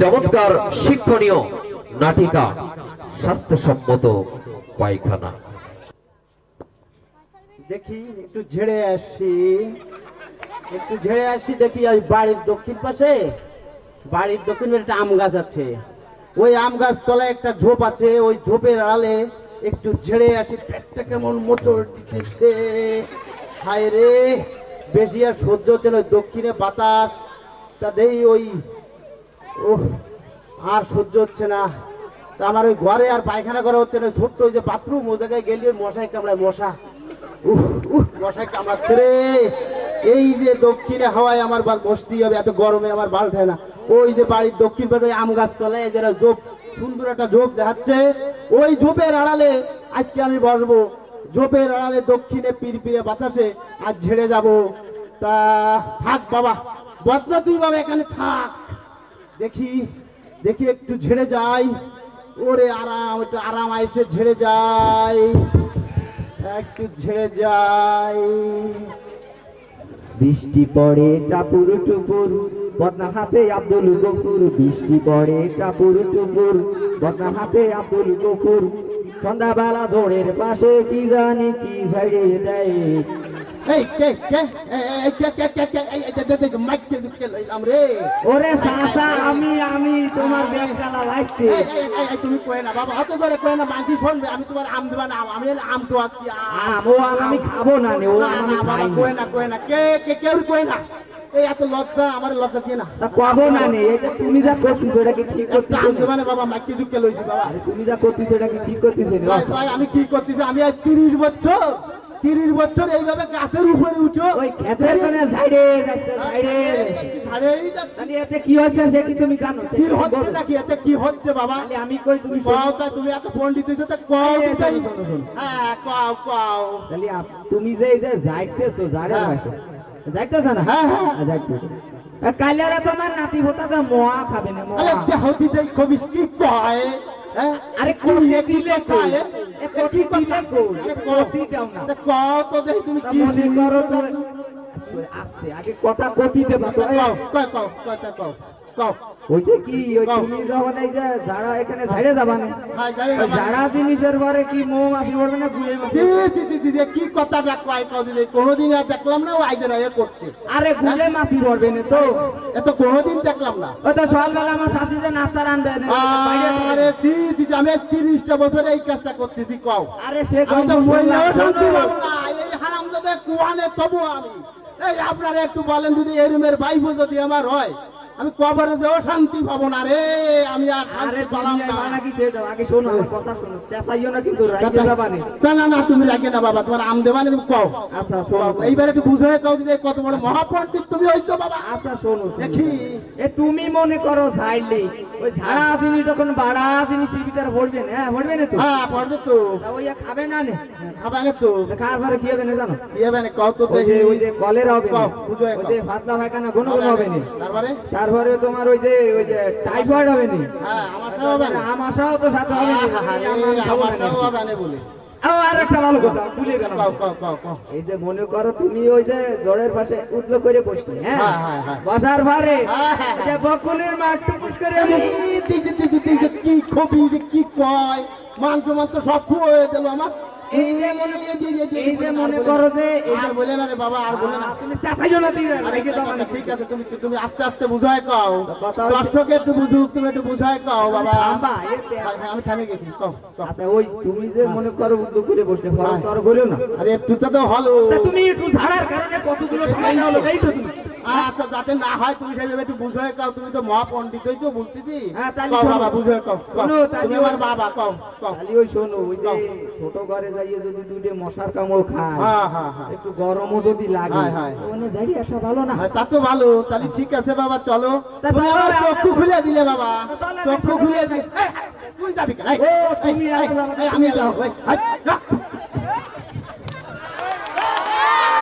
চমৎকার শিক্ষণীয় নাটিকা, স্বাস্থ্যসম্মত পায়খানা। দেখি, একটু ঝেড়ে আসি। একটু ঝেড়ে আসি, দেখি ওই বাড়ির দক্ষিণ পাশে। বাড়ির দক্ষিণ একটা আম গাছ আছে। ওই আম গাছ তলায় একটা ঝোপ আছে, ওই ঝোপের আড়ালে একটু ঝেড়ে আসি। পেটটা কেমন মোচড় দিতেছে। হায় রে, বেশি আর সহ্য হচ্ছে না, ওই দক্ষিণে বাতাস। তা দেই ওই ওহ আর সহ্য হচ্ছে না। তা আমার ওই ঘরে আর পায়খানা করা হচ্ছে না, ছোট্ট ওই যে বাথরুম ও জায়গায় গেলে মশাই কামড়ায়, মশা। উহ কামড়াচ্ছে রে। এই যে দক্ষিণে হাওয়ায় আমার বাল বসতেই হবে, এত গরমে আমার বাল ঠায় না। ওই যে বাড়ির দক্ষিণ পাশে আম গাছ তলায় যারা ঝোপ, সুন্দর একটা ঝোপ দেখাচ্ছে। ওই ঝোপের আড়ালে আজকে আমি বসবো। ঝোপের আড়ালে দক্ষিণে পিরপিরে বাতাসে আর ঝেড়ে যাব। তা থাক বাবা বদনা তুই বাবা, এখানে থাক। দেখি দেখি একটু ঝেড়ে যাই। ওরে আরাম, একটু আরাম আইসে ঝেড়ে যাই। একটু ঝেড়ে যাই। বৃষ্টি পড়ে টাপুর টুপুর বদনা হাতে আব্দুল গফুর। বৃষ্টি পড়ে টাপুর টুপুর বদনা হাতে আব্দুল গফুর। সন্ধ্যাবেলা জোরের পাশে কি জানি কি ঝাড়িয়ে দেয়। এই কে কে এই, এই, কে কে কে কে এই, এই, দে, দে, দে, মাইক কে ঢুকে লইলাম রে ওরে সাসা আমি আমি তোমার এই, তুমি না বাবা অত করে না শুনবে আমি তোমার আম দেবা না আমি আম তো আছি আম ও আমি খাব না নে, ও না আম না আমি বাবা খাই না না না কে কে কেউ কয়ে না এই এত লজ্জা আমার লজ্জা দিয়ে না তা কবো না নে এটা তুমি যা করতেছো এটা কি ঠিক করতেছো আম দেবা বাবা মাইক কে ঢুকে লইছি বাবা তুমি যা করতেছো এটা কি ঠিক করতেছো ভাই আমি কি করতেছি আমি আজ তিরিশ বছর তিরিশ বছর এইভাবে গাছের উপরে উঠো। ওই ক্ষেতের কোনে ঝাড়ে যাচ্ছে ঝাড়ে। ঝাড়েই যাচ্ছে। এতে কি হচ্ছে সে কি তুমি জানো? কি হচ্ছে নাকি? এতে কি হচ্ছে বাবা? আমি কই তুমি কও তা তুমি এত পণ্ডিত তা কও। হ্যাঁ কও কও। তাহলে তুমি যে এই যে যাইতেছো ঝাড়ে হ্যাঁ। বসে। না? হ্যাঁ, হ্যাঁ। যাইতেছো আর কাইলারে তোমার নাতি ভোতা যে মোয়া খাবে না আরে মোয়া দেহ দিতে খবিস কি কয়? হ্যাঁ আরে কুড়িয়ে কোটি দিলে এ কি কোটি কথা? কই? আরে এ কও। কোটি দাও না। তা কও তো দেখি তুমি কি মনে করো আস্তে আগে কথা কতি দেবা তা কও কও কও কথা কও কও। হইছে কি ওই তুমি যখন এই যে যারা এখানে ঝাড়ে যাবা না হ্যাঁ জানি ওই যারা জিনিসের পরে কি মৌমাছি পড়বে না গুলে মাছি জি জি জি জি জি, কি কথাটা কয় দিলে। কোনোদিন আর দেখলাম না ও আইদের আইয়ে করছে। আরে গুলে মাছি পড়বে না তো। এত কোনোদিন দেখলাম না। ওই তো সকালবেলা আমার শাশি যে নাস্তা রানবে আরে জি জি জি, আমি তিরিশটা বছর এই কাজটা করতেছি কও। আরে সে আমি তো মহিলাও শান্তি পাবো না এই হারামজাদা কুয়ানে তবু আমি। এই আপনারা একটু বলেন যদি এরুমের রুমের বাইফও যদি আমার হয় আমি কবরে দেও শান্তি পাবো না রে আমি আর শান্তি পালাম না। নাকি সেটা আগে শোনো আমার কথা শোনো। চেঁচাইও না কিন্তু রাইতে যাবা না না না না তুমি রাখে না বাবা তোমার আম দেবা না তুমি কও। আচ্ছা শোনো। এইবার একটু বুঝে কও যে কত বড় মহাপণ্ডিত তুমি হইতো বাবা। আচ্ছা শোনো। দেখি। এ তুমি মনে করো ঝাইলে ওই ঝাড়া জিনিস যখন বাড়া জিনিসের ভিতরে ভরবে না হ্যাঁ ভরবে না তো? হ্যাঁ পড়বে তো। তা ওই খাবে না নে? খাবে না তো। তা খাওয়ার পরে কি হবে না জানো? কি হবে না কও তো দেখি। ওই যে কলেরা হবে না। কও, বুঝো ওই। যে পায়খানা ঘন ঘন হবে না? তারপরে? তারপরে তোমার ওই যে ওই যে টাইফয়েড হবে না? হ্যাঁ আমার সাথে হবে না। আমাশাও তো সাথে হবে না। আমার খাব আমার না। সাথে হবে না বলে। আর একটা ভালো কথা ভুলে গেলাম। কও কও কও কও। এই যে মনে করো তুমি ওই যে জড়ের পাশে উদ্যোগ করে বসলে হ্যাঁ। বসার ভারে। যে বকুলের মাঠ টুকুস করে আরে, দিদি, দিদি, দিদি, কি কি কয়। মাংস মাংস সব খুব হয়ে গেল আমার। এই যে মনে- এই যে মনে করো যে আর বলে না রে বাবা আর বলে না। তুমি চেঁচাইও না দিয়ে আরে, রেখে দাও না। ঠিক আছে তুমি তুমি আস্তে আস্তে বুঝায় কও। কথা দর্শক একটু বুঝুক তুমি একটু বুঝায় কও বাবা। হ্যাঁ, হ্যাঁ, আমি থামে গেছি কও। আচ্ছা ওই তুমি যে মনে করো উদ্যোগ করে বসলে ফরজ তো আর বলিও না। আরে তুই তো হলো। তুমি একটু ঝাড়ার কারণে কতগুলো সমস্যা হলো এই তো তুমি। আচ্ছা যাতে না হয় তুমি একটু বুঝায় কও তুমি তো মহাপণ্ডিত হইছো বলতেছি হ্যাঁ, তাহলে বাবা বুঝায় কও তুমি আমার বাবা কও কও খালি ওই শোনো ওই যে ছোট ঘরে যাইয়ে যদি দুইটা মশার কামড় খায় হ্যাঁ হ্যাঁ হ্যাঁ। একটু গরমও যদি লাগে হ্যাঁ, হ্যাঁ। ওখানে যাই আসা ভালো না। তা তো ভালো তাহলে ঠিক আছে বাবা চলো। তা তুমি আমার চক্ষু খুলে দিলে বাবা। চক্ষু খুলে দিলে। তুই যাবি কেন আমি যা।